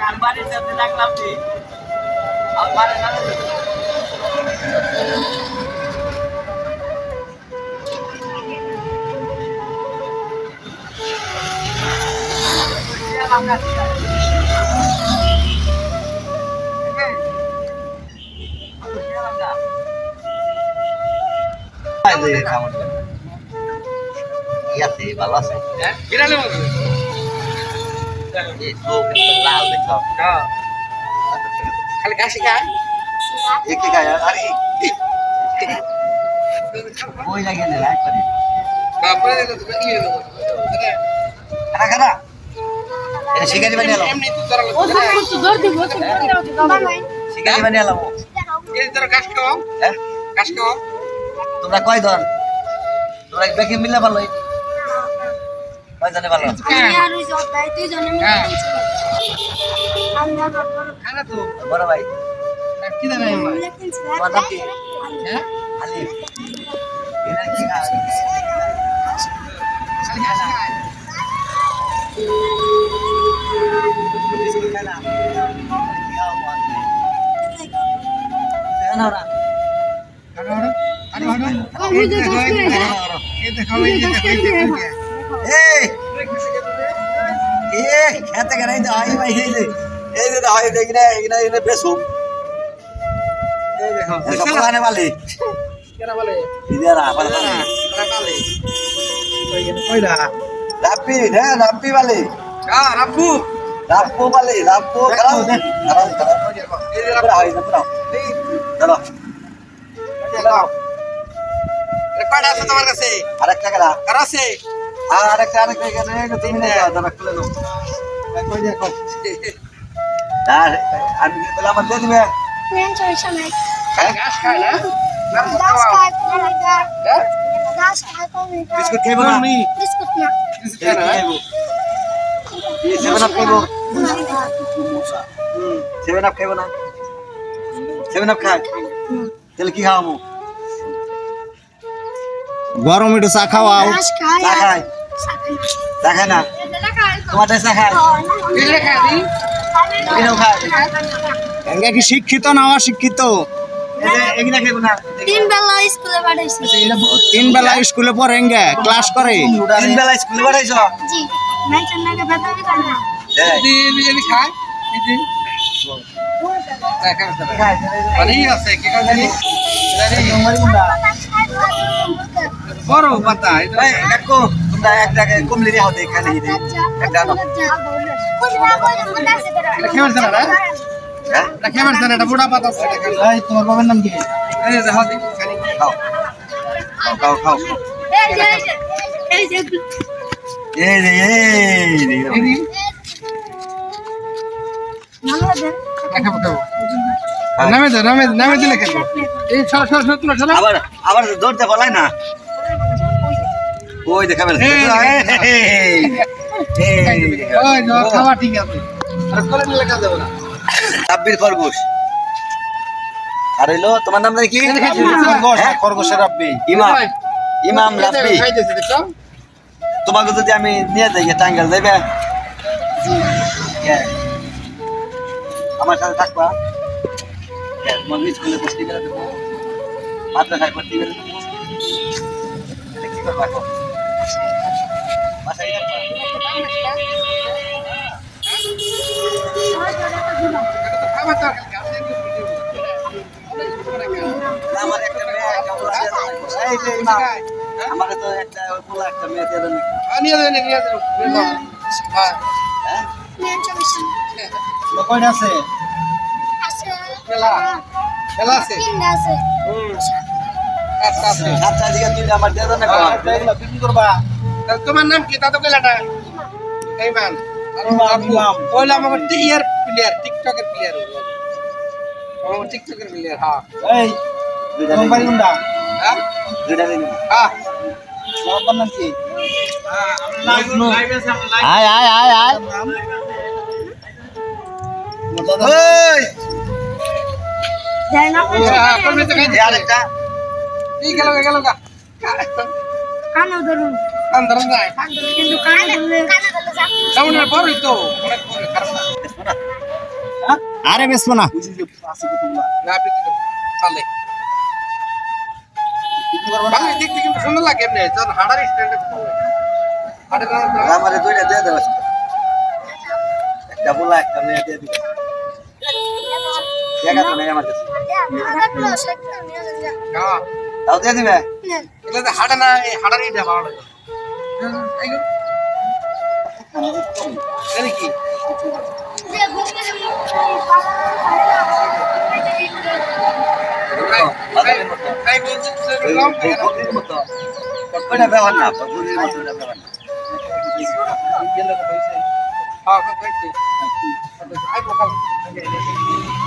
কারবারের সাথে লাগলাম কি আমার না ভালো আছে। বিড়ালের মতো এই চোখ লাল দেখো। খালি ঘাসি খায়? একে গায় আরে ওই লাগে না করে। তারপরে ইয়ে খানা খানা এটা শিকারি বানিয়ে এলাম এমনি তো তোরা শিকারি বানিয়ে এলাম এই তোরা ঘাস খাও। হ্যাঁ? খাও। তোমরা কয় জন তোমরা দেখে মিললে ভালো? ভালো খানা তো। বড় ভাই। কি জানা? হ্যাঁ? আলিফ এরা কি খালি খেতে গেলে এই যে আই ভাই এই যে এই যে হয় এখানে এখানে এখানে বেসুম এই দেখো কাপড় বালি কেন বলে ইদারা বালি বালি কইলা রাপ্পি না রাপ্পি বালি কা রাপ্পু রাপ্পু বালি রাপ্পু খারাপ খারাপ খারাপ এই রাপ্পু হয় না দাঁড়াও দাঁড়াও चलो দাও রেকর্ড আছে তোমার কাছে আরেকটা করা কার আছে আর আরেকটা আরেকটা এখানে তুমি না যাও দাঁড়া খুলে নাও কই দেখো আর আমি কি বলে আমার দিয়ে দিবে হ্যাঁ ঘাস খায় না না খাওয়া হ্যাঁ বিস্কুট খাইবো না বিস্কুট না এই খাইবো এই সেভেন আপ খাইবো সেভেন আপ খাইবো না সেভেন আপ খাই তাহলে কি খাওয়াবো গরম একটু চা খাওয়াও চা খাই না চা খাই কি শিক্ষিত না অশিক্ষিত তিন বেলা স্কুলে পাঠাইছি তিন বেলা স্কুলে পড়ে ক্লাস করে তিন বেলা স্কুলে পাঠাইছ জি না খায় দেখা মানে আছে কি কাজ জানি কমলি হতে এখানে না এটা বুড়া পাতা তোমার বাবার নাম কি? এই যে হাতে। খালি খাও খাও খাও। এই যে এই রে এই রে নামে দিলে কেন এই সর সর সর আবার আবার ধরতে পারলাই না? ওই সাব্বির খরগোশ। আর হইল তোমার নাম কি? হ্যাঁ? খরগোশের রাব্বি। ইমাম ইমাম রাব্বি। তোমাকে যদি আমি নিয়ে যাই টাঙ্গাল যাইবে? হ্যাঁ। আমার সাথে থাকবা। হ্যাঁ, স্কুলে করে দেবো মাদ্রাসায় ভর্তি করে কি করবা আমার তো একটা পোলা একটা মেয়ে দিয়ে নিয়ে নিয়ে হ্যাঁ হ্যাঁ? কয়টা আছে আছে খেলা খেলা আছে আছে আচ্ছা দিকে তুই আমার দিয়ে না করবা। তোমার নাম কি? তা তো কেলাটা ইমান ইমাম। ওইলা আমার টিয়ার প্লেয়ার টিকটকের প্লেয়ার ও টিকটকের প্লেয়ার হ্যাঁ। এই দিন। কোনটা হ্যাঁ? দুইটা দিন। হ্যাঁ। বাবার নাম কি? আয় আয় আয় আয়। ওই হ্যাঁ, এই আরেকটা। এই গেল গেল কানে ধরুন। কান ধরেন যায় কিন্তু কানে ধরলে সামনে বড়ই তো। অনেক বড় খারাপ না আরে বেসবো না না না ভালো দেখতে কিন্তু সুন্দর লাগে এমনি। যখন হাড়ার স্ট্যান্ডে হাড়ে আমারে দুইটা দিয়ে দেবো একটা বলা একটা মেয়ে দিয়ে দিবে। দেখা তো নেই আমার কাছে। দিয়ে দিবে? এগুলো তো না এই হাড়ারই এটা ভালো লাগে। ওইটা ব্যবহার না বকরির মতো ওইটা ব্যবহার না হ্যাঁ